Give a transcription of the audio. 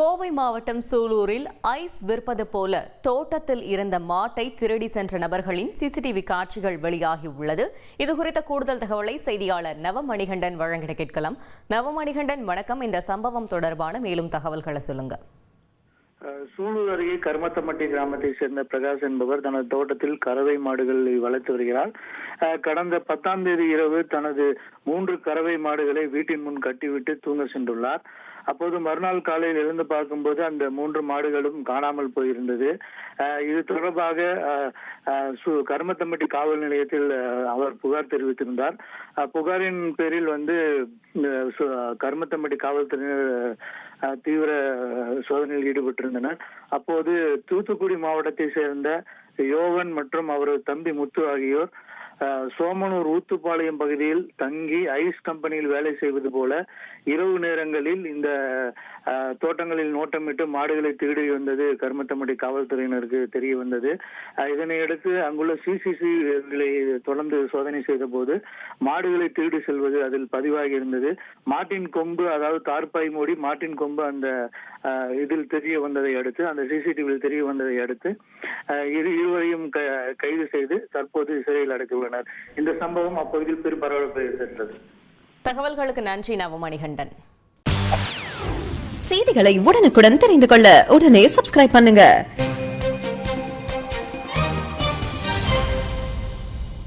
கோவை மாவட்டம் சூலூரில் ஐஸ் விற்பது போல தோட்டத்தில் இருந்த மாட்டை திருடி சென்ற நபர்களின் சிசிடிவி காட்சிகள் வெளியாகியுள்ளது. இது குறித்த கூடுதல் தகவலை செய்தியாளர் நவமணிகண்டன் வழங்கிட கேட்கலாம். நவமணிகண்டன் வணக்கம். இந்த சம்பவம் தொடர்பான மேலும் தகவல்களை சொல்லுங்கள் சூலூர் அருகே கருமத்தம்பட்டி கிராமத்தை சேர்ந்த பிரகாஷ் என்பவர் தனது தோட்டத்தில் கறவை மாடுகளை வளர்த்து வருகிறார். கடந்த பத்தாம் தேதி இரவு தனது மூன்று கறவை மாடுகளை வீட்டின் முன் கட்டிவிட்டு தூங்க சென்றுள்ளார். அப்போது மறுநாள் காலையில் எழுந்து பார்க்கும்போது அந்த மூன்று மாடுகளும் காணாமல் போயிருந்தது. இது தொடர்பாக கருமத்தம்பட்டி சு- காவல் நிலையத்தில் அவர் புகார் தெரிவித்திருந்தார். புகாரின் பேரில் வந்து கருமத்தம்பட்டி காவல்துறையினர் தீவிர சோதனையில் ஈடுபட்டிருந்தார் ஈடுபட்டிருந்தனர் அப்போது தூத்துக்குடி மாவட்டத்தை சேர்ந்த யோகன் மற்றும் அவரது தம்பி முத்து ஆகியோர் சோமனூர் ஊத்துப்பாளையம் பகுதியில் தங்கி ஐஸ் கம்பெனியில் வேலை செய்வது போல இரவு நேரங்களில் இந்த தோட்டங்களில் நோட்டமிட்டு மாடுகளை திருடி வந்தது கருமத்தம்பட்டி காவல்துறையினருக்கு தெரிய வந்தது. இதனையடுத்து இதனை அடுத்து அங்குள்ள சிசிசிகளை தொடர்ந்து சோதனை செய்த போது மாடுகளை திருடி செல்வது அதில் பதிவாகி இருந்தது. மாட்டின் கொம்பு அதாவது தார்பாய் மூடி மாட்டின் கொம்பு அந்த இதில் தெரிய வந்ததை அடுத்து அந்த சிசிடிவியில் தெரிய வந்ததை அடுத்து இரு இருவரையும் க- கைது செய்து தற்போது சிறையில் அடைத்துள்ளனர் இந்த சம்பவம் அப்பகுதியில் பெரும் பரபரப்பை ஏற்படுத்தது தகவல்களுக்கு நன்றி நவமணிகண்டன். செய்திகளை உடனுக்குடன் தெரிந்து கொள்ள உடனே சப்ஸ்கிரைப் பண்ணுங்க.